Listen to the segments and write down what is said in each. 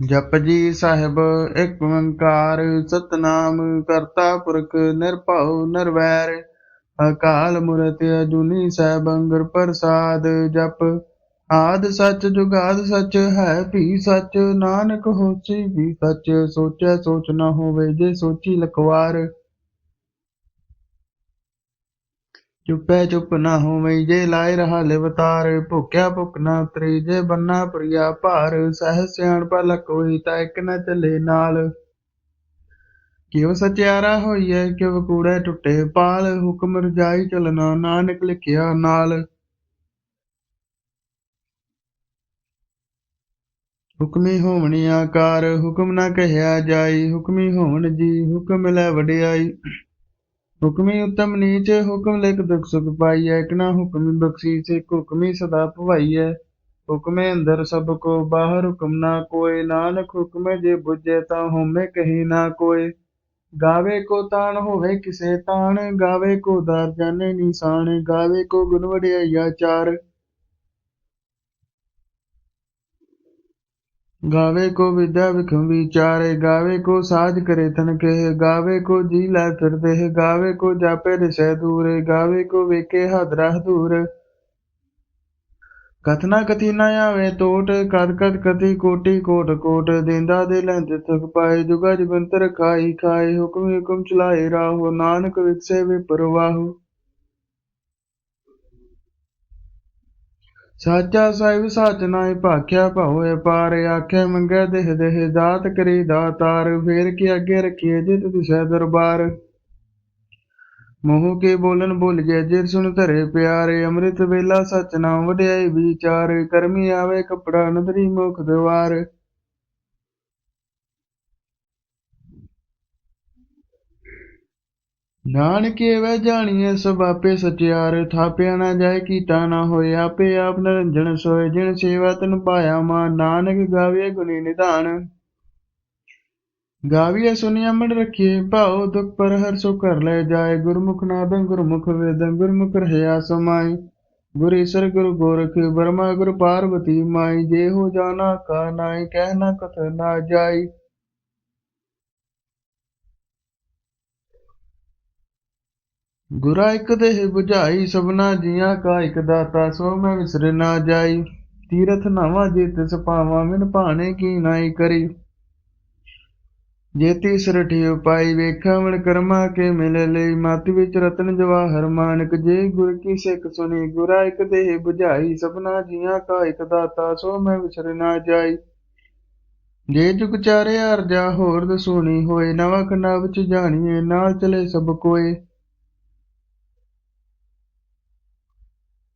ਜਪ ਜੀ ਸਾਹਿਬ, ਇੱਕ ਓੰਕਾਰ, ਸਤਨਾਮ, ਕਰਤਾ ਪੁਰਖ, ਨਿਰਭਉ, ਨਿਰਵੈਰ, ਅਕਾਲ ਮੂਰਤਿ, ਅਜੂਨੀ ਸੈਭੰ ਪ੍ਰਸਾਦ, ਜਪ। ਆਦ ਸੱਚ ਜੁਗਾਦ ਸੱਚ, ਹੈ ਭੀ ਸੱਚ, ਨਾਨਕ ਹੋਸੀ ਵੀ ਸੱਚ, ਸੋਚੈ ਸੋਚ ਨਾ ਹੋਵੇ ਜੇ ਸੋਚੀ ਲਖਵਾਰ। ਚੁੱਪੈ ਚੁੱਪ ਨਾ ਹੋਵਈ, ਜੇ ਲਾਇ ਰਹਾ ਲਿਵਤਾਰ ਭੁਖਿਆ ਭੁਖ ਨਾ ਉਤਰੀ, ਜੇ ਬੰਨਾ ਪ੍ਰਿਆ ਭਾਰ, ਸਹਿ ਸਿਆਣ ਭਲ ਤਾਂ ਇੱਕ ਨ ਚੱਲੇ ਨਾਲ। ਕਿਉ ਸਚਿਆਰਾ ਹੋਈਐ, ਕਿਉ ਕੂੜੈ ਟੁੱਟੇ ਪਾਲ, ਹੁਕਮ ਰਜਾਈ ਚਲਣਾ ਨਾਨਕ ਲਿਖਿਆ ਨਾਲ। ਹੁਕਮੀ ਹੋਵਣੀ ਆਕਾਰ, ਹੁਕਮ ਨਾ ਕਹਿਆ ਜਾਈ, ਹੁਕਮੀ ਹੋਵਣ ਜੀ, ਹੁਕਮ ਲੈ ਵਡਿਆਈ। ਹੁਕਮੀ ਉਤਮ ਨੀਚ, ਹੁਕਮ ਲਿਖ ਦੁਖ ਸੁਖ ਪਾਈਐ, ਇਕਨਾ ਹੁਕਮੀ ਬਖਸ਼ੀਸ, ਇਕ ਹੁਕਮੀ ਸਦਾ ਭਵਾਈਐ। ਹੁਕਮੇ ਅੰਦਰ ਸਭ ਕੋ, ਬਾਹਰ ਹੁਕਮ ਨਾ ਕੋਏ, ਨਾਨਕ ਹੁਕਮੇ ਜੇ ਬੁਝੇ ਤਾਂ ਹੋਮੇ ਕਹੀ ਨਾ ਕੋਏ। ਗਾਵੇ ਕੋ ਤਾਣ ਹੋਵੇ ਕਿਸੇ ਤਾਣ, ਗਾਵੇ ਕੋ ਦਾਰ ਜਾਣੇ ਨਿਸ਼ਾਨ, ਗਾਵੇ ਕੋ ਗੁਣ ਵਡਿਆਈਆ ਚਾਰ। ਗਾਵੇ ਕੋ ਵਿਦਿਆ ਵਿਖਮ ਵਿਚਾਰੇ, ਗਾਵੇ ਕੋ ਸਾਜ ਕਰੇ ਤਨ ਕਹੇ, ਗਾਵੇ ਕੋ ਜੀ ਲੈ ਫਿਰਦੇ ਹੈ ਗਾਵੇ ਕੋ ਜਾਪੇ ਦਿਸੈ ਦੂਰੇ, ਗਾਵੇ ਕੋ ਵੇਖੇ ਹਦਰਾ ਦੂਰ। ਕਥਨਾ ਕਥੀ ਨਾ ਆਵੇ ਟੋਟ, ਕਦ ਕਦ ਕਥੀ ਕੋਟੀ ਕੋਟ ਕੋਟ, ਦੇਂਦਾ ਦੇ ਲੈਂਦੇ ਤਕ ਪਾਏ, ਜੁਗਾ ਜਗੰਤਰ ਖਾਈ ਖਾਏ, ਹੁਕਮ ਹੁਕਮ ਚਲਾਏ ਰਾਹੋ, ਨਾਨਕ ਵਿਕਸੇ ਵਿਪਰਵਾਹੋ। ਸਾਚਾ ਸਾਹਿਬ ਸੱਚ ਨਾਇ ਭਾਖਿਆ ਭਾਉ ਪਾਰ ਆਖੇ ਮੰਗੈ ਦੇਹ ਦੇਹ, ਦਾਤ ਕਰੀ ਦਾਤਾਰ, ਫੇਰ ਕੇ ਅੱਗੇ ਰਖੀਏ ਜਿਤ ਦਿਸੈ ਦਰਬਾਰ। ਮੋਹ ਕੇ ਬੋਲਨ ਭੁੱਲ ਜੇ ਸੁਣ ਧਰੇ ਪਿਆਰੇ, ਅੰਮ੍ਰਿਤ ਵੇਲਾ ਸਚ ਨਾਮ ਵਡਿਆਈ ਵਿਚਾਰ, ਕਰਮੀ ਆਵੇ ਕਪੜਾ ਨਦਰੀ ਮੁਖ ਦਵਾਰ। ਨਾਨਕੇ ਵੈ ਜਾਣੀਏ ਸਭ ਆਪੇ ਸਚਿਆਰ, ਥਾਪਿਆ ਨਾ ਜਾਏ ਕੀਤਾ ਨਾ ਹੋਏ, ਆਪੇ ਆਪ ਨਰੰਜਨ ਸੋਏ, ਜਿਨ ਸੇਵਾ ਤਨ ਪਾਇਆ ਮਾ ਨਾਨਕ ਗਾਵੇ ਗੁਣੀ ਨਿਧਾਨ। ਗਾਵੀਏ ਸੁਨਿਆ ਮਨ ਰਖੀਏ ਭਾਉ ਦੁਖ ਪਰ ਹਰ ਸੋ ਕਰ ਲੈ ਜਾਏ, ਗੁਰਮੁਖ ਨਾਦੰ ਗੁਰਮੁਖ ਵੇਦੰ, ਗੁਰਮੁਖ ਰਹਿਆ ਸਮਾਈ। ਗੁਰ ਈਸਰ ਗੁਰ ਗੋਰਖ, ਬਰਮਾ ਗੁਰ ਪਾਰਵਤੀ ਮਾਈ, ਜੇ ਹੋ ਜਾਣਾ ਕਾ ਨਾਈ, ਕਹਿ ਨਾ ਕਥ ਨਾ ਜਾਈ। ਗੁਰਾ ਇੱਕ ਦੇਹ 부ਝਾਈ ਸਭਨਾ ਜੀਆਂ ਕਾ ਇੱਕ ਦਾਤਾ, ਸੋ ਮੈਂ ਵਿਸਰ ਨਾ ਜਾਈ। ਤੀਰਥ ਨਾਵਾ ਜਿਤ ਤਿਸ ਪਾਵਾਂ ਮਿਨ ਭਾਣੇ ਕੀ ਨਾਈ ਕਰੀ। ਜੇ ਤਿਸ ਉਪਾਈ, ਵੇਖਾ ਮਨ ਕਰਮਾ ਕੇ ਮਿਲ ਲਈ। ਮਤ ਵਿੱਚ ਰਤਨ ਜਵਾਹਰ ਮਾਨਕ, ਜੇ ਗੁਰ ਕੀ ਸਿੱਖ ਸੁਣੀ। ਗੁਰਾ ਇੱਕ ਦੇਹ 부ਝਾਈ ਸਭਨਾ ਜੀਆਂ ਕਾ ਇੱਕ ਦਾਤਾ, ਸੋ ਮੈਂ ਵਿਸਰ ਨਾ ਜਾਈ। ਜੇ ਜੁਗ ਚਾਰੇ ਅਰਜਾ ਹੋਰ ਦਸੂਣੀ ਹੋਏ ਨਵਾ ਖੰਡਾ ਚ ਜਾਣੀਏ, ਨਾਲ ਚਲੇ ਸਭ ਕੋਏ।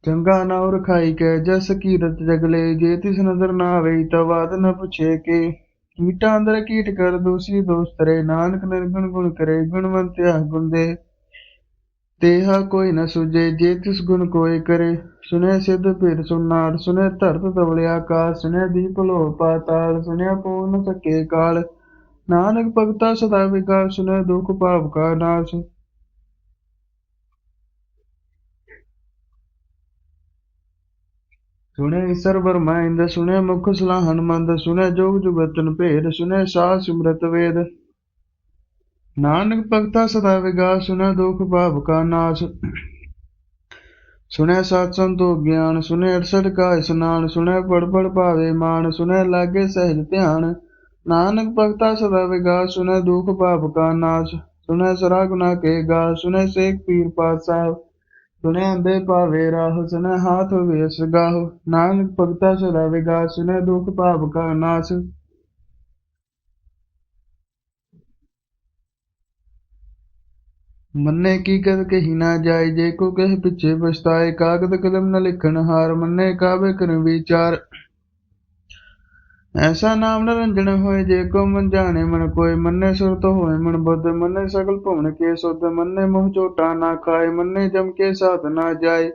ਚੰਗਾ ਨਾ ਰਖਾਈ ਕੈ, ਜਸ ਕੀਰਤ ਜਗਲੇ, ਜੇ ਤਿਸ ਨਜ਼ਰ ਨਾ ਆਵੇ ਤਾਂ ਬਾਤ ਨ ਪੁੱਛੇ ਕੇ। ਕੀਟਾਂ ਅੰਦਰ ਕੀਟ ਕਰ, ਦੋਸੀ ਦੋਸ ਨਾਨਕ ਨਿਰਗੁਣ ਗੁਣ ਕਰੇ ਗੁਣਵੰਤਿਆ ਗੁਣ ਦੇ। ਤੇਹਾ ਕੋਈ ਨ ਸੁਜੇ ਜੇ ਤਿਸ ਗੁਣ ਕੋਈ ਕਰੇ। ਸੁਨੇ ਸਿੱਧ ਭੇਦ ਸੁਨਾਰ, ਸੁਨੇ ਧਰਤ ਤਵਲੇ ਆਕਾਸ਼ ਸੁਨੇ ਦੀਪ ਲੋ ਪਾਤਾਲ, ਸੁਨੇ ਪੂਰਨ ਸਕੇ ਕਾਲ। ਨਾਨਕ ਭਗਤਾ ਸਦਾ ਵਿਕਾਸ, ਸੁਨੇ ਦੁਖ ਪਾਪ ਕਾ ਨਾਸ਼। ਸੁਣੇ ਈਸਰ ਬਰਮਾਇੰਦ ਸੁਣੇ ਮੁਖ ਸਲਾਹਨ ਮੰਦ, ਸੁਣੇ ਜੋਗ ਜੁਗਤਨ ਭੇਦ, ਸੁਣੇ ਸਾਹ ਸਿਮਰਤ ਵੇਦ। ਨਾਨਕ ਭਗਤਾ ਸਦਾ ਵਿਗਾਸ, ਸੁਣੇ ਦੁਖ ਪਾਪ ਕਾ ਨਾਸ਼। ਸੁਣੇ ਸਤ ਸੰਤੋ ਗਿਆਨ, ਸੁਣੇ 68 ਕਾ ਇਸਨਾਨ, ਸੁਣੇ ਪੜ ਪੜ ਭਾਵੇ ਮਾਨ ਸੁਣੇ ਲਾਗੇ ਸਹਿਜ ਧਿਆਨ। ਨਾਨਕ ਭਗਤਾ ਸਦਾ ਵਿਗਾਸ, ਸੁਣੇ ਦੁਖ ਪਾਪ ਕਾ ਨਾਸ਼। ਸੁਣੇ ਸਰਾ ਗੁਨਾ ਕੇ ਗਾ ਸੁਣੇ ਸੇਖ ਪੀਰ ਪਾਤਸ਼ਾਹ। ਸੁਨੇ ਅੰਦੇ ਭਾਵੇ ਰਾਹ ਸੁਨੇ ਹਾਥ ਵੇਸ ਗਾਹ। ਨਾਨਕ ਭਗਤਾ ਸਦਾ ਵਿਗਾ ਸੁਨੇ ਦੁਖ ਭਾਵ ਕਾ ਨਾਸ। ਮੰਨੇ ਕੀ ਕਦ ਕਹੀ ਨਾ ਜਾਏ, ਜੇ ਕੋ ਕਹੇ ਪਿੱਛੇ ਪਛਤਾਏ। ਕਾਗਦ ਕਲਮ ਨ ਲਿਖਣ ਹਾਰ, ਮੰਨੇ ਕਾਵੇ ਕਰ ਵਿਚਾਰ। ਐਸਾ ਨਾਮ ਨਰੰਜਨ ਹੋਏ ਜੇ ਕੋ ਮਨ ਜਾਣੇ, ਮਨ ਕੋਈ ਮੰਨੇ ਸੁਰਤ ਹੋਏ, ਮਨ ਬੁੱਧ, ਮੰਨੇ ਸਗਲ ਭਵਨ ਕੇ ਸੁਧ, ਮੰਨੇ ਮੋਹ ਝੋਟਾ ਨਾ ਖਾਏ, ਮੰਨੇ ਜਮ ਕੇ ਸਾਥ ਨਾ ਜਾਏ।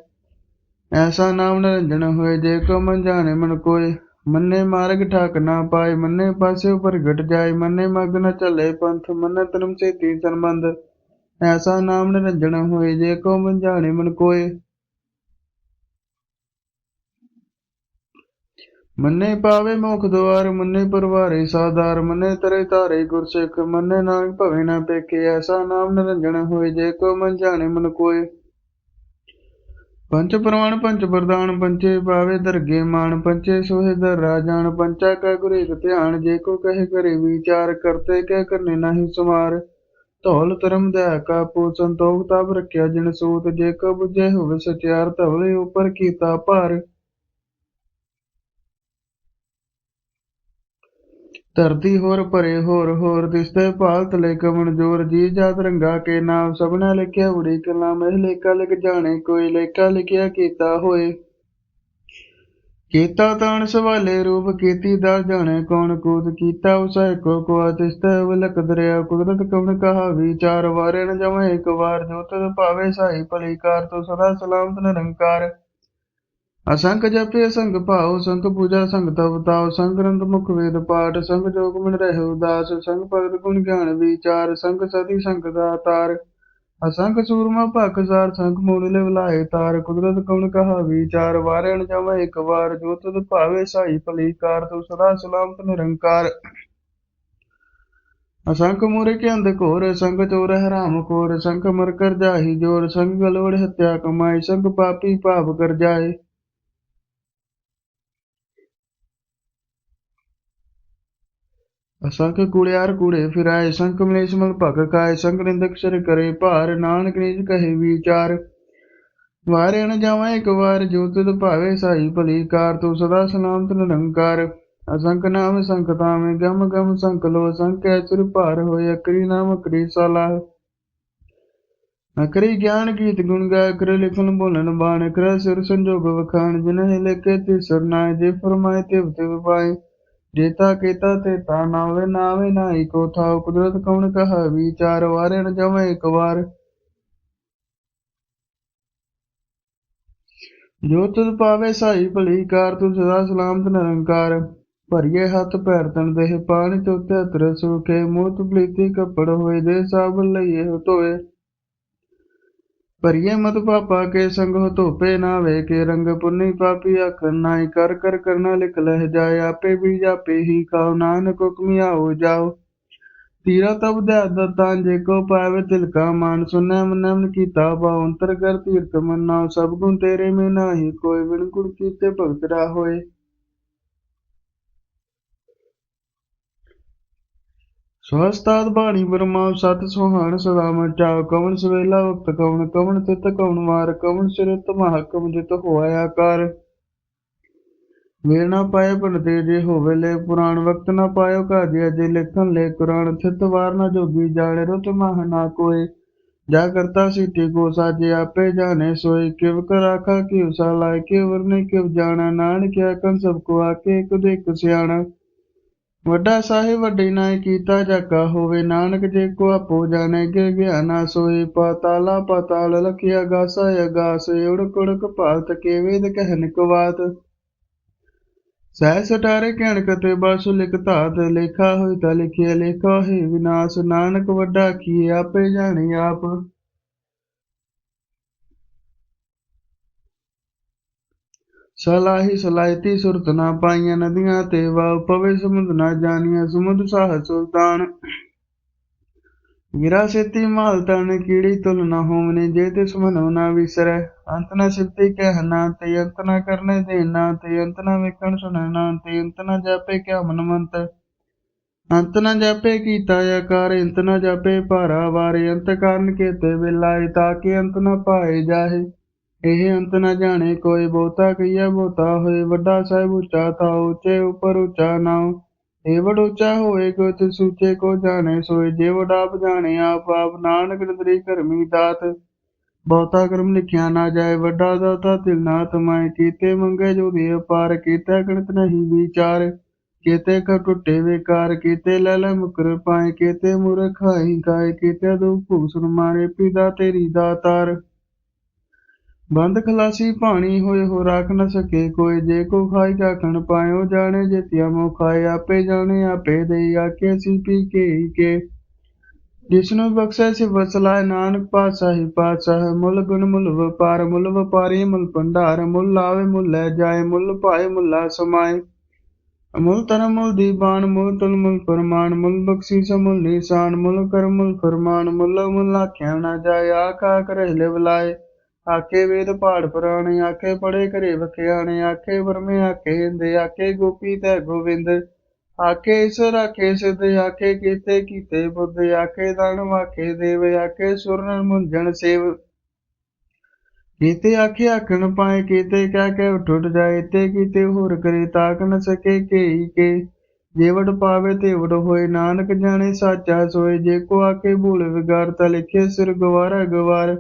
ਐਸਾ ਨਾਮ ਨਿਰੰਜਨ ਹੋਏ ਜੇ ਕੋ ਮਨ ਜਾਣੇ, ਮਨ ਕੋਈ ਮੰਨੇ ਮਾਰਗ ਠਾਕ ਨਾ ਪਾਏ, ਮੰਨੇ ਪਾਸੇ ਉਪਰ ਘਟ ਜਾਏ, ਮੰਨੇ ਮਗ ਨ ਚੱਲੇ ਪੰਥ, ਮੰਨੇ ਤਨਮ ਸੇ ਤੀ ਸੰਬੰਧ ਐਸਾ ਨਾਮ ਨਿਰੰਜਨ ਹੋਏ ਜੇ ਕੋ ਮਨ ਜਾਣੇ, ਮਨ ਕੋਏ ਮੰਨੇ ਪਾਵੇ ਮੁਖ ਦੁਆਰ, ਮੰਨੇ ਪਰਵਾਰੇ ਸਾਦਾਰ, ਮੰਨੇ ਤਰੇ ਧਾਰੇ ਗੁਰਸਿੱਖ, ਮੰਨੇ ਨਾਨਕ ਭਵੇ ਨਾ ਪੇਕੇ, ਐਸਾ ਨਾਮ ਨਿਰੰਜਨ ਹੋਏ ਜੇ ਕੋ ਮਨ ਜਾਣੇ ਮਨ ਕੋਏ। ਪੰਚ ਪ੍ਰਮਾਣ ਪੰਚ ਵਰਦਾਨ ਪੰਚੇ ਪਾਵੇ ਦਰਗੇ ਮਾਨ ਪੰਚੇ ਸੋਹੇ ਦਰ ਰਾਜਾਨ ਪੰਚਾ ਕਾ ਗੁਰ ਧਿਆਨ, ਜੇ ਕੋ ਕਹੇ ਕਰੇ ਵਿਚਾਰ, ਕਰਤੇ ਕਹਿ ਕਰਨੇ ਨਾਹੀ ਸਮਾਰ। ਧੌਲ ਧਰਮ ਦਇਆ ਕਾ ਪੋ ਸੰਤੋਖ ਤਬ ਰਖਿਆ ਜਿਨ ਸੂਤ, ਜੇ ਕੋ ਬੁਝੇ ਹੋਵੇ ਸਚਿਆਰ, ਧਵਲੇ ਉਪਰ ਕੀਤਾ ਭਾਰ। ਧਰਤੀ ਹੋਰ ਭਰੇ, ਹੋਰ ਹੋਰ ਦਿਸਤੇ ਭਾਲ ਤਲੇ ਕਵਣ ਜੋਰ ਜੀ ਜਾਤ ਰੰਗਾ ਕੇ ਨਾਮ ਸਭਨਾ ਲਿਖਿਆ, ਉੜੀ ਕਲਾ ਮਹਿ ਲੇਖਾ ਲਿਖ ਜਾਣੇ, ਕੋਈ ਲੇਖਾ ਲਿਖਿਆ ਕੀਤਾ ਹੋਏ। ਕੀਤਾ ਤਾਣ ਸਵਾਲੇ, ਰੂਪ ਕੀਤੀ ਦਾ ਜਾਣੇ, ਕੌਣ ਕੂਦ ਕੀਤਾ ਉਸੈ ਕੋ ਕੋ ਤਿਸਤੈ ਵਿਲਕ ਦਰਿਆ, ਕੁਦਰਤ ਕਵਣ ਕਹਾ ਵਿਚਾਰ ਵਾਰੇ ਨ ਜਮੈ ਇੱਕ ਵਾਰ ਜੋ ਤਦ ਭਾਵੇ ਸਾਈ ਭਲੀ ਕਾਰ, ਤੋ ਸਦਾ ਸਲਾਮਤ ਨਿਰੰਕਾਰ। ਅਸੰਖ ਜਪੇ, ਅਸੰਖ ਭਾਉ ਸੰਖ ਪੂਜਾ ਸੰਗ ਤਪ ਤਾਉ ਸੰਖ ਗ੍ਰੰਥ ਮੁਖ ਵੇਦ ਪਾਠ ਸੰਗ ਜੋਗ ਮਿਲ ਰਹਿ ਉਦਾਸ ਸੰਖ ਭਗਤ ਗੁਣ ਗਿਆਨ ਵਿਚਾਰ ਸਦੀ ਸੰਗ ਦਾ ਤਾਰ। ਅਸੰਖ ਸੂਰਮਾ ਭਖ ਸਾਰ ਸੰਖ ਮੂਲ ਲੈ ਬੁਲਾਏ ਤਾਰ। ਕੁਦਰਤ ਕਉਣ ਕਹਾ ਵਿਚਾਰ ਵਾਰਣ ਜਾਵੇ ਇੱਕ ਵਾਰ। ਜੋ ਤਦ ਭਾਵੇ ਸਾਈ ਭਲੀ ਕਾਰ ਤੂੰ ਸਦਾ ਸਲਾਮਤ ਨਿਰੰਕਾਰ। ਅਸੰਖ ਮੂਰੇ ਕੇ ਅੰਧ ਘੋਰ ਸੰਗ ਚੋਰ ਹਰਾਮ ਖੋਰ। ਸੰਖ ਮਰ ਕਰ ਜਾਹੀ ਜੋਰ ਸੰਗ ਗਲੋੜ ਹਤਿਆ ਕਮਾਈ ਸੰਗ ਪਾਪੀ ਪਾਪ ਕਰ ਜਾਏ। ਅਸੰਖ ਕੁੜਿਆਰ ਕੂੜੇ ਫਿਰਾਏ, ਸੰਖ ਮਲੇਸ਼ ਮਲ ਭਗ ਕਾਏ ਸੰਖ ਨਿੰਦਕ ਸਰ ਕਰੇ ਭਾਰ, ਨਾਨਕ ਨੀਜ ਕਹੇ ਵਿਚਾਰ। ਵਾਰੇ ਨ ਜਾਵਾਂ ਇੱਕ ਵਾਰ, ਜੋ ਤੁਧ ਭਾਵੇ ਸਾਈ ਭਲੀ ਕਾਰ, ਤੂੰ ਸਦਾ ਸਲਾਮਤ ਨਿਰੰਕਾਰ। ਅਸੰਖ ਨਾਮ ਸੰਖ ਤਾਵੇਂ ਗਮ ਗਮ ਸੰਖ ਲੋ, ਸੰਖ ਐਚਰ ਭਾਰ ਹੋਏ, ਅਕਰੀ ਨਾਮ ਅਕਰੀ ਸਲਾਹ ਅਕਰੀ ਗਿਆਨ ਗੀਤ ਗੁਣ ਗਾ ਕਰ ਲਿਖਨ ਬੋਲਣ ਬਾਣ ਕਰ ਸਿਰ ਸੰਜੋਗ ਵਖਾਣ ਜਿਨ ਹੈ ਲਿਖੇ ਤੇ ਸਰਨਾਏ ਜੇ ਫਰਮਾਏ ਤੇ ਤਿਵ ਪਾਏ। ਜੇਤਾ ਕੀਤਾ ਤੇ ਤਾ ਨਾਵੇ ਨਾਵੇ ਨਾਹੀ ਕੋ ਥਾਉ ਕੁਦਰਤ ਕਉਣ ਕਹਾ? ਵਿਚਾਰ ਵਾਰੇ ਨ ਜਮੈ ਇੱਕ ਜੋ ਤੁਧ ਪਾਵੇ ਸਾਈ ਭਲੀ ਕਾਰ ਤੂੰ ਸਦਾ ਸਲਾਮਤ ਨਿਰੰਕਾਰ। ਭਰੀਏ ਹੱਥ ਪੈਰ ਤਨ ਦੇਹ ਪਾਣੀ ਚੋਤੇ ਅਤਰ ਸੁਖੇ ਮੂਤ ਪਲੀਤੀ ਕੱਪੜ ਹੋਏ ਦੇ ਸਾਬ ਲਈਏ ਧੋਏ। ਭਰੀਏ ਮਤ ਪਾਪਾ ਕੇ ਸੰਗ ਹੋ ਧੋਪੇ ਨਾ ਵੇ ਕੇ ਰੰਗ ਪੁੰਨੀ ਪਾਪੀ ਅਖ ਨਾਈ ਕਰ ਕਰ ਕਰਨਾ ਲਿਖ ਲਹਿ ਜਾਏ, ਆਪੇ ਵੀ ਜਾਪੇ ਹੀ ਖਾਓ, ਨਾਨਕ ਹੁਕਮੀ ਆਓ ਜਾਓ। ਤੀਰਾ ਤਬ ਦੇ ਦਤਾਂ ਜੇ ਕੋ ਪਾਵੇ ਤਿਲ ਕਾ ਮਾਨ ਸੁਨੈ ਮਨਮ ਕੀਤਾ ਪਾਉ ਅੰਤਰ ਕਰ ਤੀਰਥ ਮੰਨਾ ਸਭ ਗੁਣ ਤੇਰੇ ਮੇ ਨਾਹੀ ਕੋਈ ਬਿਨ ਗੁਣ ਕੀਤੇ ਭਗਤ ਰਾ ਹੋਏ। ਸਵਸਤਾਦ ਬਾਣੀ ਬਰਮਾ ਸਤ ਸੁਹਾਣ ਸਦਾ ਮਚਾਉ ਕਵਣ ਸਵੇਲਾ ਵਕਤ ਕਵਣ ਕਵਣ ਤਿਤ, ਕਵਣ ਵਾਰ ਕਵਣ ਸਿਰਤ ਮਹਕਮ ਜਿਤ ਹੋਇਆ ਆਕਾਰ। ਵੇਲ ਨਾ ਪਾਏ ਪੰਡਤੇ ਜੇ ਹੋਵੇ ਲੈ ਪੁਰਾਣ, ਵਕਤ ਨਾ ਪਾਇਓ ਕਾਜਿਆ ਜੇ ਲਿਖਣ ਲੈ ਕੁਰਾਨ, ਥਿਤ ਵਾਰ ਨਾ ਜੋਗੀ ਜਾਣੇ ਰੁਤ ਮਹ ਨਾ ਕੋਏ। ਜਾ ਕਰਤਾ ਸੀਟੀ ਕੋ ਸਾਜੇ ਆਪੇ ਜਾਣੇ ਸੋਈ ਕਿਵ ਕਰ ਆਖਾ ਕਿਵ ਸਾ ਲਾਇ, ਕਿਵ ਵਰਨੇ ਕਿਵ ਜਾਣਾ ਨਾਨਕ ਆਖਣ ਸਭ ਕੋ ਆਕੇ ਇੱਕ ਦੇ ਇੱਕ ਸਿਆਣਾ। ਵੱਡਾ ਸਾਹਿਬ ਵੱਡੇ ਨਾਇ ਕੀਤਾ ਜਾਕਾ ਹੋਵੇ। ਨਾਨਕ ਜੇ ਕੋ ਆਪੋ ਜਾਣੇ ਕਿ ਗਿਆਨਾ ਸੋਈ ਪਾਤਾਲਾ ਪਾਤਾਲ ਲਖਿਆ ਗਾਸਾ ਅਗਾਸ। ਉੜਕ ਉੜਕ ਭਾਲਤ ਕੇ ਵੇਦ ਕਹਿਨ ਕੋ ਸਹਿ ਸਟਾਰੇ ਕਹਿਣ ਕਤੇ ਬਸ ਲਿਖ ਲੇਖਾ ਹੋਇ ਤਾਂ ਲਿਖਿਆ ਲੇਖਾ ਹੈ ਵਿਨਾਸ਼। ਨਾਨਕ ਵੱਡਾ ਕੀ ਆਪੇ ਜਾਣੇ ਆਪ। ਸਲਾਹੀ ਸਲਾਇਤੀ ਸੁਰਤ ਨਾ ਪਾਈਆਂ ਨਦੀਆਂ ਤੇ ਵਾਉ ਪਵੇ ਸਮੁੰਦ ਨਾ ਜਾਣੀਆਂ, ਸਮੁੰਦ ਸਾਹ ਸੁਲਤਾਨ। ਗਿਰਾ ਸੇਤੀ ਮਾਲ ਤਨ, ਕੀੜੀ ਤੁਲ ਨਾ ਹੋਵਨੇ, ਜੇ ਤਿਸ ਮਨੋ ਨਾ ਵਿਸਰੈ। ਅੰਤ ਨਾ ਸਿਫਤੀ ਕਹਿਣਾ ਤੇ ਅੰਤ ਨਾ ਕਰਨੇ ਦੇਣਾ ਤੇ ਅੰਤ ਨਾ ਵੇਖਣ ਸੁਣਨਾ ਤੇ ਅੰਤ ਨਾ ਜਾਪੇ ਕਿਆ ਮਨਮੰਤ। ਅੰਤ ਨਾ ਜਾਪੇ ਕੀਤਾ ਆਕਾਰ, ਅੰਤ ਨਾ ਜਾਪੇ ਭਾਰਾ ਵਾਰੇ, ਅੰਤ ਕਾਰਨ ਕੇਤੇ ਬਿਲਾਈ ਤਾਂ ਕਿ ਅੰਤ ਨਾ ਪਾਏ ਜਾਹੇ। ਇਹ ਅੰਤ ਨਾ ਜਾਣੇ, ਕੋਈ ਬਹੁਤਾ ਕਈਆ ਬਹੁਤਾ ਹੋਏ, ਵੱਡਾ ਸਾਹਿਬ ਉੱਚਾ ਤਾ ਉੱਚੇ ਉੱਪਰ ਉੱਚਾ ਨਾਉ ਇਹ ਉੱਚਾ ਹੋਏ ਕੋ ਤੇ ਸੂਚੇ ਕੋ ਜਾਣੇ, ਸੋਏ ਜੇ ਆਪ ਜਾਣੇ, ਆਪ ਆਪ ਨਾਨਕ ਨਦਰੀ ਕਰਮੀ ਦਾਤ। ਬਹੁਤਾ ਕਰਮ ਲਿਖਿਆ ਨਾ ਜਾਏ, ਵੱਡਾ ਦਾਤਾ ਤਿਲ ਨਾ ਤਮਾਏ, ਕੀਤੇ ਮੰਗੇ ਜੋ ਦੇ ਅਪਾਰ, ਕੀਤਾ ਗਣਤ ਨਹੀਂ ਵਿਚਾਰ। ਕੀਤੇ ਕ ਟੁੱਟੇ ਵਿਕਾਰ, ਕੀਤੇ ਲੈ ਲੈ ਮੁਕਰ ਪਾਏ, ਕੀਤੇ ਮੂਰਖ ਖਾਈ ਖਾਏ ਕੀਤੇ ਦੁਖ ਭੁਗ ਸੁਨ ਮਾਰੇ ਪਿਤਾ ਤੇਰੀ ਦਾਤਾਰ। ਬੰਦ ਖਲਾਸੀ ਭਾਣੀ ਹੋਏ ਹੋ ਰਾਖ ਨ ਸਕੇ ਕੋਈ। ਜੇ ਕੋ ਖਾਈ ਚਾਖਣ ਪਾਇਓ ਜਾਣੇ, ਜੇ ਤਿਆ ਮੋ ਖਾਏ ਆਪੇ ਜਾਣੇ, ਆਪੇ ਦੇਈ ਆਕੇ ਸੀ ਪੀ ਕੇ ਹੀ ਕੇ। ਜਿਸਨੂੰ ਬਖਸ਼ੈ ਸਿ ਵਸਲਾਇ ਨਾਨਕ ਪਾਤਸ਼ਾਹੀ ਪਾਤਸ਼ਾਹ। ਮੁੱਲ ਗੁਣ ਮੁੱਲ ਵਪਾਰ, ਮੁੱਲ ਵਪਾਰੀ ਮੁੱਲ ਭੰਡਾਰ। ਮੁੱਲ ਆਵੇ ਮੁੱਲ ਲੈ ਜਾਏ, ਮੁੱਲ ਪਾਏ ਮੁੱਲਾ ਸਮਾਏ। ਅਮੁੱਲ ਧਰਮ ਮੁੱਲ ਦੀਬਾਨ ਮੁੱਲ ਤੁਲ ਮੁੱਲ ਫਰਮਾਨ। ਮੁੱਲ ਬਖਸ਼ੀਸ ਮੁੱਲ ਨਿਸ਼ਾਨ ਮੁੱਲ ਕਰਮ ਮੁੱਲ ਫਰਮਾਨ। ਮੁੱਲ ਮੁੱਲ ਆਖਿਆ ਨਾ ਜਾਏ, ਆਖਾ ਕਰੇ ਲੈ ਬੁਲਾਏ ਆਖੇ ਵੇਦ ਪਾੜ ਪੁਰਾਣੇ, ਆਖੇ ਪੜੇ ਘਰੇ ਵਖਿਆਣੇ, ਆਖੇ ਵਰਮੇ, ਆਖੇ ਹਿੰਦੇ ਆਖੇ ਗੋਪੀ ਤੈ ਗੋਵਿੰਦ, ਆਖੇ ਈਸ਼ਰ, ਆਖੇ ਸਿੱਧ, ਆਖੇ ਕੀਤੇ ਕੀਤੇ ਬੁੱਧ, ਆਖੇ ਦਾਨ ਆਖੇ ਦੇਵ, ਆਖੇ ਸੁਰਨ ਮੁੰਝਣ ਸੇਵ। ਕੀਤੇ ਆਖੇ ਆਖਣ ਪਾਏ, ਕੀਤੇ ਕਹਿ ਕੇ ਉਠ ਜਾਏ ਤੇ ਕੀਤੇ ਹੋਰ ਕਰੇ ਤਾਕ ਨ ਸਕੇ, ਕੇਈ ਕੇ। ਜੇਵੜ ਪਾਵੇ ਤੇ ਵੜ ਹੋਏ, ਨਾਨਕ ਜਾਣੇ ਸਾਚਾ ਸੋਏ, ਜੇ ਕੋ ਆਕੇ ਭੂਲ ਵਿਗਾਰ ਤਾ ਲਿਖੇ ਸਿਰ ਗਵਾਰਾ ਗਵਾਰ।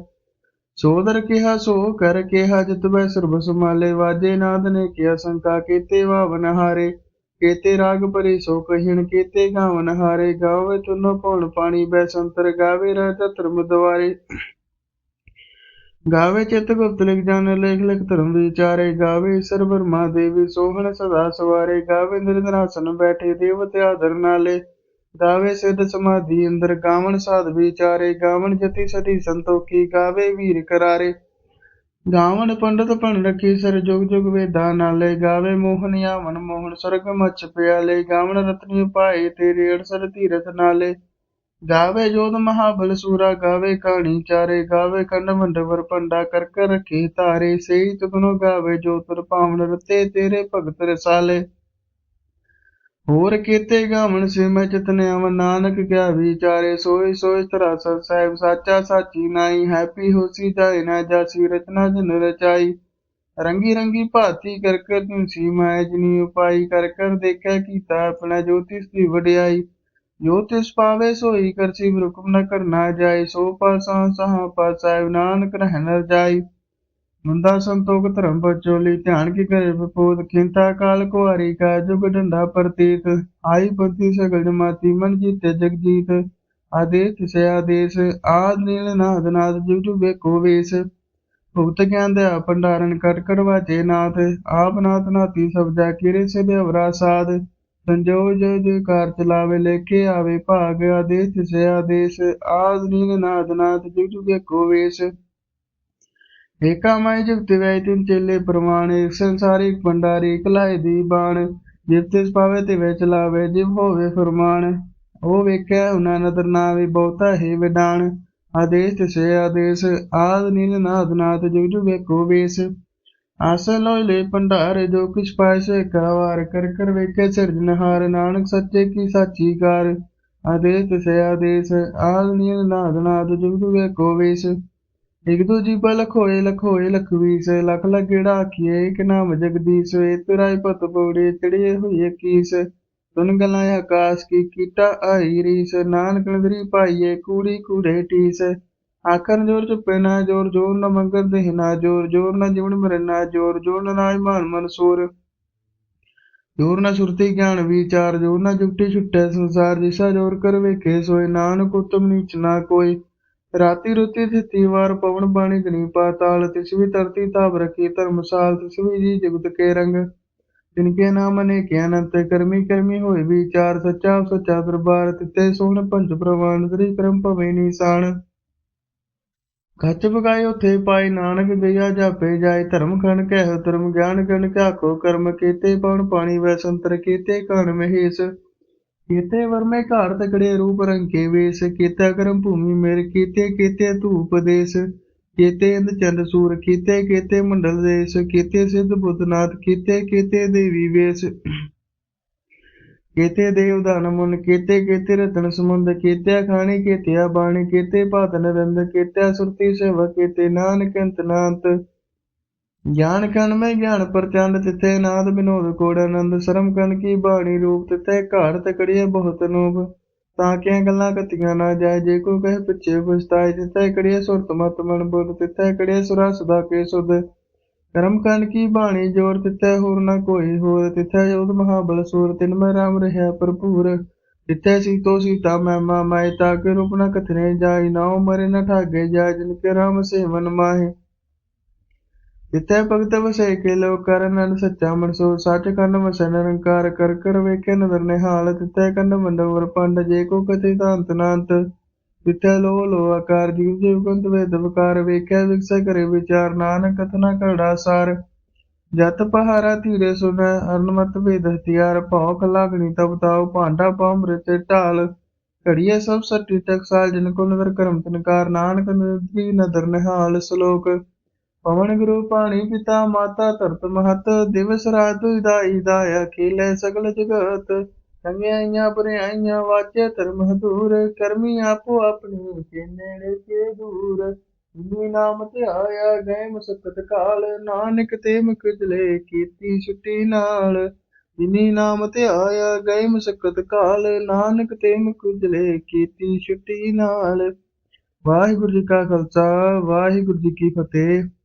ਸੋਦਰ ਕਿਹਾ, ਸੋ ਕਰ ਕਿਹਾ, ਜਿਤ ਬੈ ਸਰਬ ਸਮਾਲੇ ਵਾਜੇ ਨਾਦ ਨੇ ਕਿਆ ਸੰਕਾ ਕੀਤੇ ਵਾਵਨ ਹਾਰੇ। ਕੀਤੇ ਰਾਗ ਪਰੇ ਸੋ ਕਹਿਣ ਕੀਤੇ ਗਾਵਨ ਹਾਰੇ। ਗਾਵੇ ਚੁਨੋ ਪਉਣ ਪਾਣੀ ਬੈ ਸੰਤਰ ਗਾਵੇ ਰਾਜਾ ਧਰਮ ਦਵਾਰੇ ਗਾਵੇ ਚਿਤ ਗੁਪਤ ਲਿਖ ਜਾਣ, ਲੇਖ ਲਿਖ ਧਰਮ ਵਿਚਾਰੇ। ਗਾਵੇ ਸਰ ਬਰਮਾ ਦੇਵੀ ਸੋਹਣ ਸਦਾ ਸਵਾਰੇ। ਗਾਵੇ ਨਿਰੰਜਨਾਸਨ ਬੈਠੇ, ਦੇਵਤੇ ਆਦਰ ਨਾਲੇ। ਗਾਵੇ ਸਿਧ ਸਮਾਧੀ, ਅੰਦਰ ਗਾਵਣ ਸਾਧ ਵਿਚਾਰੇ, ਗਾਵਣ ਜਤੀ ਸਤੀ ਸੰਤੋਖੀ, ਗਾਵੇ ਵੀਰ ਕਰਾਰੇ। ਗਾਵਣ ਪੰਡਤ ਪਣ ਰਖੀ ਸਰ ਜੁਗ ਜੁਗ ਵੇਦਾਂ ਨਾਲੇ, ਗਾਵੇ ਮੋਹਨ ਮਨ ਮੋਹਨ ਸਰਗ ਮਛ ਪਿਆਲੇ, ਗਾਵਣ ਰਤਨੀ ਪਾਏ ਤੇਰੇ ਅੜਸਰ ਧੀਰਥ ਨਾਲੇ। ਗਾਵੇ ਜੋਤ ਮਹਾਬਲ ਸੂਰਾ, ਗਾਵੇ ਕਹਾਣੀ ਚਾਰੇ, ਗਾਵੇ ਕੰਡ ਮੰਡਵਰ ਪੰਡਾ ਕਰ ਕਰ ਰਖੇ ਧਾਰੇ ਸਈ ਤੁਧਨੋ ਗਾਵੇ ਜੋ ਤੁਰ ਪਾਵਨ ਰਤੇ ਤੇਰੇ ਭਗਤ ਰਸਾਲੇ। ਹੋਰ ਕੀਤੇ ਗਾਵਣ ਸੇ ਮੈਂ ਚਿਤਨ ਅਵ ਨਾਨਕ ਕਿਆ ਵਿਚਾਰੇ ਸੋਈ ਸੋਈ ਤਰਾ ਸਤ ਸਾਹਿਬ ਸਾਚਾ ਸਾਚੀ ਨਾਈ ਹੈਪੀ ਹੋਸੀ ਜਾਏ ਨਾ ਜਾਸੀ, ਰਚਨਾ ਜਨ ਰਚਾਈ। ਰੰਗੀ ਰੰਗੀ ਭਾਤੀ ਕਰ ਕਰ ਤੁਲਸੀ ਮਾਇ ਜਨੀ ਉਪਾਈ ਕਰ ਕਰ ਦੇਖਿਆ ਕੀਤਾ ਆਪਣਾ ਜੋਤਿਸ ਦੀ ਵਡਿਆਈ। ਜੋਤਿਸ਼ ਪਾਵੇ ਸੋਈ ਕਰਸੀ ਹੁਕਮ ਨ ਕਰਨਾ ਜਾਏ, ਸੋ ਪਾਸਾ ਸਹਾ ਪਾਸਾਇ ਨਾਨਕ ਰਹਿ ਨਰ ਜਾਈ ਮੁੰਦਾ ਸੰਤੋਖ ਧਰਮ ਬਚੋਲੀ ਧਿਆਨ ਕੀ ਕਰੇ ਬਪੋਦ ਖਿੰਤਾ ਕਾਲ ਕੁਆਰੀ ਕਾ ਜੁਗ ਡੰਡਾ ਪ੍ਰਤੀਤ, ਆਈ ਪੰਥੀ ਸਗਲ ਜਮਾਤੀ ਮਨ ਜੀਤੇ ਜਗ ਜੀਤ ਆਦੇਸ਼ ਤਿਸੇ ਆਦੇਸ਼, ਆਦ ਨੀਲ ਨਾਦ ਨਾਦ ਜੁਗ ਜੁਗ ਵੇਖੋ ਵੇਸ। ਭੁਗਤ ਗਿਆਨ ਦੇ ਭੰਡਾਰਨ ਕਟ ਕਰਵਾਜੇ ਨਾਥ, ਆਪ ਨਾਥ ਨਾਤੀ ਸਭ ਜਾ ਕਿਰੇ ਸੇ ਦੇਵਰਾ ਸਾਧ। ਸੰਜੋ ਜੋ ਜੋ ਕਾਰ ਚਲਾਵੇ ਲੇਖੇ ਆਵੇ ਭਾਗ, ਆਦੇਸ਼ ਤਿਸੇ ਆਦੇਸ਼, ਆਦ ਨੀਲ ਨਾਦ ਨਾਦ ਜੁਗ ਜੁਗ ਵੇਖੋ ਵੇਸ। ਏਕਾ ਜੁਗਤ ਵੈ ਤਿਨ ਚੇਲੇ ਪ੍ਰਮਾਣ ਏਕ ਭੰਡਾਰੀ ਕਲਾਏ ਦੀ ਬਾਣ। ਜਿਵ ਤਿਸ ਪਾਵੇ ਤੇ ਵੇ ਚਲਾਵੇ, ਜਿਵ ਹੋਵੇ ਫਰਮਾਨ। ਉਹ ਵੇਖਿਆ ਉਹਨਾਂ ਨਦਰ ਨਾਵੇ ਬਹੁਤਾ ਹੀ ਵਿਡਾਣ। ਆਦੇਸ਼ ਤਿਸੇ ਆਦੇਸ਼, ਆਦ ਨੀਲ ਨਾਦ ਨਾਦ ਜੁਗ ਜੁਗ ਵੇਖੋ ਵੇਸ। ਆਸ ਲੋਇ ਲੈ ਭੰਡਾਰ, ਜੋ ਕਿਛ ਪਾਇ ਕਾਵਾਰ ਕਰ ਕਰ ਵੇਖੇ ਸਿਰਜਨਹਾਰ ਨਾਨਕ ਸੱਚੇ ਕੀ ਸਾਚੀ ਕਾਰ। ਆਦੇਸ਼ ਤਿਸੇ ਆਦੇਸ਼, ਆਦ ਨੀਲ ਨਾਦ ਨਾਦ ਜੁਗ ਜੁਗ ਵੇਖੋ ਵੇਸ। ਇਕ ਦੂ ਜੀਬਾ ਲਖੋਏ ਲਖੋਏ ਲਖਵੀਸ ਲਖ ਲਗੇੜਾ ਆਖੀਏ, ਇਕ ਨਾਮ ਜਗਦੀਸ਼ ਏ ਤੇਰਾਈ ਪਤ ਪੌੜੇ ਚੜੀਏ ਤੁਨ ਗਲਾਂ ਆਕਾਸ਼ ਕੀ, ਕੀਟਾ ਆਈ ਰੀਸ। ਨਾਨਕ ਨਦਰੀ ਪਾਈਏ, ਕੂੜੀ ਕੂੜੇ ਟੀਸ। ਆਖਰ ਜੋਰ ਚੁੱਪੇ ਨਾ ਜੋਰ ਜੋਰ ਨਾ ਮੰਗਰ ਦੇਹ ਨਾ ਜੋਰ ਜੋਰ ਨਾ ਜਿਵਣ ਮਰੇ ਨਾ ਜੋਰ ਜੋਰ ਨਾ ਨਾਜ ਮਾਨ ਮਨ ਜੋਰ ਨਾ ਸੁਰਤੀ ਗਿਆਨ ਵਿਚਾਰ, ਜੋਰ ਨਾ ਜੁਗਟੀ ਛੁਟੈ ਸੰਸਾਰ, ਜਿਸਾ ਜੋਰ ਕਰ ਵੇਖੇ ਸੋਏ। ਨਾਨਕ ਉਤਮ ਨੀਚ ਨਾ ਕੋਈ। ਰਾਤੀ ਰੁਤੀ ਥਿਤੀ ਵਾਰ ਪਵਨ ਬਾਣੀ ਗਣੀ ਪਾਤਾਲ, ਤਿਸ ਧਰਤੀ ਤਾਪ ਰਖੀ ਧਰਮਸਾਲ, ਤਿਸ ਜੀ ਜਗਤ ਕੇ ਰੰਗ। ਤਿਨਕੇ ਨਾਮ ਨੇ ਅਨੰਤ, ਕਰਮੀ ਕਰਮੀ ਹੋਏ ਵਿਚਾਰ, ਸੱਚਾ ਸੱਚਾ ਦਰਬਾਰ ਤਿਤੇ ਸੋਹਣ ਪੰਜ ਪ੍ਰਵਾਨ, ਤਰੀ ਕਰਮ ਭਵੇ ਨਿਸ਼ਾਨ। ਖੱਚ ਬਗਾਏ ਉਥੇ ਪਾਈ ਨਾਨਕ ਗਇਆ ਜਾਪੇ ਜਾਏ, ਧਰਮ ਖਣ ਕਹਿ ਧਰਮ ਗਿਆਨ ਗਣ ਕਾਖੋ ਕਰਮ ਕੀਤੇ ਪਵਨ ਪਾਣੀ ਵੈ ਸੰਤਰ ਕੀਤੇ ਕਣ ਮਹੇਸ਼। ਕੀਤੇ ਵਰਮੇ ਘਾੜ ਤਕੜੇ ਰੂਪ ਰੰਕੇ ਵੇਸ, ਕੀਤਾ ਕਰਮ ਭੂਮੀ ਮੇਰ, ਕੀਤੇ ਕੀਤੇ ਧੂਪ ਦੇਸ, ਕੀਤੇ ਇੰਦ ਚੰਦ ਸੂਰ, ਕੀਤੇ ਕੀਤੇ ਮੰਡਲ ਦੇਸ, ਕੀਤੇ ਸਿੱਧ ਬੁੱਧਨਾਥ ਕੀਤੇ ਕੀਤੇ ਦੇਵੀ ਵੇਸ, ਕੀਤੇ ਦੇਵ ਧਨ ਮੁਨ, ਕੀਤੇ ਕੀਤੇ ਰਤਨ ਸਮੁੰਦ ਕੀਤੇ ਖਾਣੀ ਕੀਤੇ ਬਾਣੀ ਕੀਤੇ ਭਾਤ ਨਰੰਦ ਕੀਤੇ ਸੁਰਤੀ ਸੇਵਾ ਕੀਤੇ ਨਾਨਕ ਅੰਤ ਨਾਂਤ ਗਿਆਨ ਕਣ ਮੈਂ ਗਿਆਨ, ਪ੍ਰਚੰਡ ਤਿਥੇ ਨਾਦ ਬਿਨੋਦ ਕੋੜ ਆਨੰਦ, ਸ਼ਰਮ ਕਣ ਕੀ ਬਾਣੀ ਰੂਪ ਤਿਥੇ ਘਾੜ ਤਕੜੀਏ ਬਹੁਤ ਨੂਪ ਤਾਂ ਕਿਆਂ ਗੱਲਾਂ ਕਤੀਆਂ ਨਾ ਜਾਏ, ਜੇ ਕੋਈ ਕਹੇ ਪਿੱਛੇ ਪਛਤਾਏ ਤਿਥੇ ਕੜੀਏ ਸੁਰਤ ਮਤ ਮਨ ਬੁੱਧ ਤਿਥੇ ਕੜੀਏ ਸੁਰਾ ਸਦਾ ਕੇ ਸੁਧ। ਕਰਮ ਕਣ ਕੀ ਬਾਣੀ ਜੋਰ, ਤਿਥੇ ਹੋਰ ਨਾ ਕੋਈ ਹੋਰ, ਤਿਥੇ ਜੋਧ ਮਹਾਬਲ ਸੂਰ, ਤਿਨ ਮੈਂ ਰਾਮ ਰਹਿਆ ਭਰਪੂਰ। ਤਿਥੇ ਸੀਤੋ ਸੀਤਾ ਮਹਿਮਾ ਮਾਇ ਤਾ ਕੇ ਰੂਪ ਨਾ ਕਥਨੇ ਜਾਈ ਨਾ ਮਰੇ ਨਾ ਠਾਗੇ ਜਾਇ ਜਿਨ ਕੇ ਰਾਮ ਸੇਵਨ ਮਾਹੇ। ਜਿੱਥੇ ਭਗਤ ਵਸੈ ਕੇ ਲੋਕ ਕਰਨ ਸੱਚਾ ਮਨਸੋ ਸੱਚ ਕੰਨ ਵਸੈ ਨਿਰੰਕਾਰ, ਕਰ ਕਰ ਵੇਖੇ ਨਦਰ ਨਿਹਾਲ ਤਿੱਥੇ ਕੰਨ ਮੰਡਵਰ ਪੰਡ ਜੇ ਕੋ ਕਥੇ ਤਾਂਤ ਨਾਂਤ ਤਿੱਥੇ ਲੋ ਲੋ ਆਕਾਰ, ਜੀਵ ਜੀਵ ਕੰਤ ਵੇਦ ਵਕਾਰ, ਵੇਖਿਆ ਵਿਕਸੈ ਕਰੇ ਵਿਚਾਰ, ਨਾਨਕ ਕਥਨਾ ਕਰੜਾ ਸਾਰ। ਜਤ ਪਹਾਰਾ ਧੀਰੇ ਸੁਨੈ, ਅਨਮਤ ਵੇਦ ਹਥਿਆਰ ਭੌਕ ਲਾਗਣੀ ਤਬ ਤਾਉ, ਭਾਂਡਾ ਪਾਮ੍ਰਿਤ ਢਾਲ। ਘੜੀਏ ਸਭ ਸੱਟੀ ਟਕਸਾਲ ਜਿਨ ਕੋ ਨਦਰ ਕਰਮ ਤਨਕਾਰ ਨਾਨਕ ਨਿਰਦੀ ਨਦਰ ਨਿਹਾਲ, ਸ਼ਲੋਕ ਪਵਨ ਗੁਰੂ ਪਾਣੀ ਪਿਤਾ ਮਾਤਾ ਧਰਤ ਮਹਤ, ਦਿਵਸ ਰਾਤ ਦਾਈ ਦਾਇਆ ਖੇਲੇ ਸਗਲ ਜਗਤ। ਚੰਗਿਆਈਆਂ ਬੁਰਿਆਈਆਂ ਵਾਚੇ ਧਰਮ ਹਦੂਰ ਕਰਮੀ ਆਪੋ ਆਪਣੀ ਕੇ ਨੇੜੇ ਕੇ ਦੂਰ। ਜਿਨੀ ਨਾਮ ਧਿਆਇਆ ਗਏ ਮੁਸਕਤ ਕਾਲ, ਨਾਨਕ ਤੇ ਮੁਖ ਜਲੇ, ਕੀਤੀ ਛੁੱਟੀ ਨਾਲ। ਜਿਨੀ ਨਾਮ ਧਿਆਇਆ ਗਏ ਮੁਸਕਤ ਕਾਲ, ਨਾਨਕ ਤੇ ਮੁਖ ਜਲੇ, ਕੀਤੀ ਛੁੱਟੀ ਨਾਲ। ਵਾਹਿਗੁਰੂ ਜੀ ਕਾ ਖਾਲਸਾ, ਵਾਹਿਗੁਰੂ ਜੀ ਕੀ ਫਤਿਹ।